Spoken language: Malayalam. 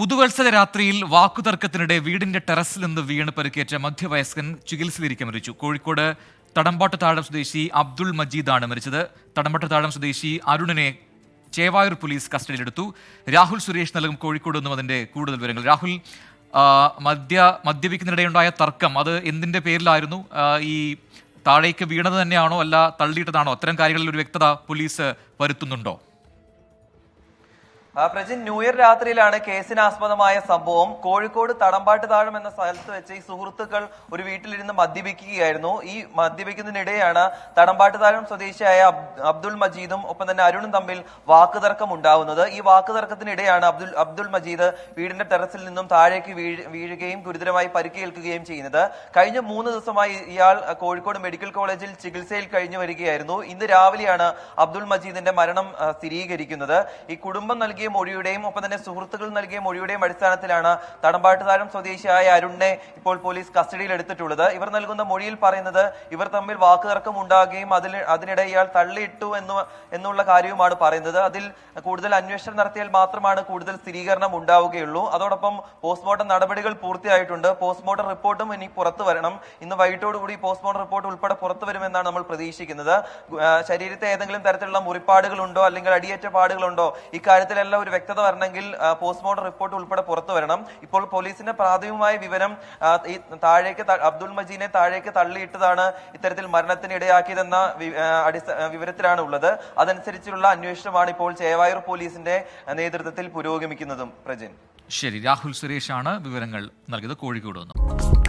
പുതുവത്സര രാത്രിയിൽ വാക്കുതർക്കത്തിനിടെ വീടിന്റെ ടെറസിൽ നിന്ന് വീണ് പരിക്കേറ്റ മധ്യവയസ്കൻ ചികിത്സയിലിരിക്കെ മരിച്ചു. കോഴിക്കോട് തടമ്പാട്ട് താഴം സ്വദേശി അബ്ദുൾ മജീദാണ് മരിച്ചത്. തടമ്പാട്ട് താഴം സ്വദേശി അരുണിനെ ചേവായൂർ പോലീസ് കസ്റ്റഡിയിലെടുത്തു. രാഹുൽ സുരേഷ് നൽകും കോഴിക്കോട് നിന്നും അതിന്റെ കൂടുതൽ വിവരങ്ങൾ. രാഹുൽ മദ്യ മദ്യപിക്കുന്നതിനിടെയുണ്ടായ തർക്കം അത് എന്തിന്റെ പേരിലായിരുന്നു? ഈ താഴേക്ക് വീണത് തന്നെയാണോ അല്ല തള്ളിയിട്ടതാണോ? അത്തരം കാര്യങ്ങളിൽ ഒരു വ്യക്തത പോലീസ് വരുത്തുന്നുണ്ടോ? പ്രജിൻ ന്യൂ ഇയർ രാത്രിയിലാണ് കേസിനാസ്പദമായ സംഭവം. കോഴിക്കോട് തടമ്പാട്ട് താഴം എന്ന സ്ഥലത്ത് വെച്ച് ഈ സുഹൃത്തുക്കൾ ഒരു വീട്ടിലിരുന്ന് മദ്യപിക്കുകയായിരുന്നു. ഈ മദ്യപിക്കുന്നതിനിടെയാണ് തടമ്പാട്ട് താഴം സ്വദേശിയായ അബ്- അബ്ദുൾ മജീദും ഒപ്പം തന്നെ അരുണും തമ്മിൽ വാക്കുതർക്കം ഉണ്ടാവുന്നത് ഈ വാക്കുതർക്കത്തിനിടെയാണ് അബ്ദുൾ അബ്ദുൾ മജീദ് വീടിന്റെ ടെറസിൽ നിന്നും താഴേക്ക് വീഴുകയും ഗുരുതരമായി പരിക്കേൽക്കുകയും ചെയ്യുന്നത്. കഴിഞ്ഞ മൂന്ന് ദിവസമായി ഇയാൾ കോഴിക്കോട് മെഡിക്കൽ കോളേജിൽ ചികിത്സയിൽ കഴിഞ്ഞു വരികയായിരുന്നു. ഇന്ന് രാവിലെയാണ് അബ്ദുൾ മജീദിന്റെ മരണം സ്ഥിരീകരിക്കുന്നത്. ഈ കുടുംബം നൽകിയ മൊഴിയുടെയും ഒപ്പം തന്നെ സുഹൃത്തുക്കൾ നൽകിയ മൊഴിയുടെയും അടിസ്ഥാനത്തിലാണ് തടമ്പാട്ട് താരം സ്വദേശിയായ അരുണിനെ ഇപ്പോൾ പോലീസ് കസ്റ്റഡിയിൽ എടുത്തിട്ടുള്ളത്. ഇവർ നൽകുന്ന മൊഴിയിൽ പറയുന്നത് ഇവർ തമ്മിൽ വാക്കുതർക്കം ഉണ്ടാകുകയും അതിൽ അതിനിടെ ഇയാൾ തള്ളിയിട്ടു എന്ന് എന്നുള്ള കാര്യവുമാണ് പറയുന്നത്. അതിൽ കൂടുതൽ അന്വേഷണം നടത്തിയാൽ മാത്രമാണ് കൂടുതൽ സ്ഥിരീകരണം ഉണ്ടാവുകയുള്ളൂ. അതോടൊപ്പം പോസ്റ്റ്മോർട്ടം നടപടികൾ പൂർത്തിയായിട്ടുണ്ട്. പോസ്റ്റ്മോർട്ടം റിപ്പോർട്ടും ഇനി പുറത്തു വരണം. ഇന്ന് വൈകിട്ടോടുകൂടി പോസ്റ്റ്മോർട്ടം റിപ്പോർട്ട് ഉൾപ്പെടെ പുറത്തു വരുമെന്നാണ് നമ്മൾ പ്രതീക്ഷിക്കുന്നത്. ശരീരത്തെ ഏതെങ്കിലും തരത്തിലുള്ള മുറിപ്പാടുകളുണ്ടോ അല്ലെങ്കിൽ അടിയേറ്റ പാടുകളുണ്ടോ? ഇക്കാര്യത്തിലെല്ലാം ഒരു വ്യക്തത വരണമെങ്കിൽ പോസ്റ്റ്മോർട്ടം റിപ്പോർട്ട് ഉൾപ്പെടെ പുറത്തു വരണം. ഇപ്പോൾ പോലീസിന്റെ പ്രാഥമികമായ വിവരം ഈ താഴേക്ക് അബ്ദുൾ മജീനെ താഴേക്ക് തള്ളിയിട്ടതാണ് ഇത്തരത്തിൽ മരണത്തിന് ഇടയാക്കിയതെന്ന വിവരത്തിലാണ് ഉള്ളത്. അതനുസരിച്ചുള്ള അന്വേഷണമാണ് ഇപ്പോൾ ചേവായൂർ പോലീസിന്റെ നേതൃത്വത്തിൽ പുരോഗമിക്കുന്നതും. പ്രജിൻ. ശരി രാഹുൽ സുരേഷാണ് വിവരങ്ങൾ നൽകിയത്. കോഴിക്കോട് നിന്നും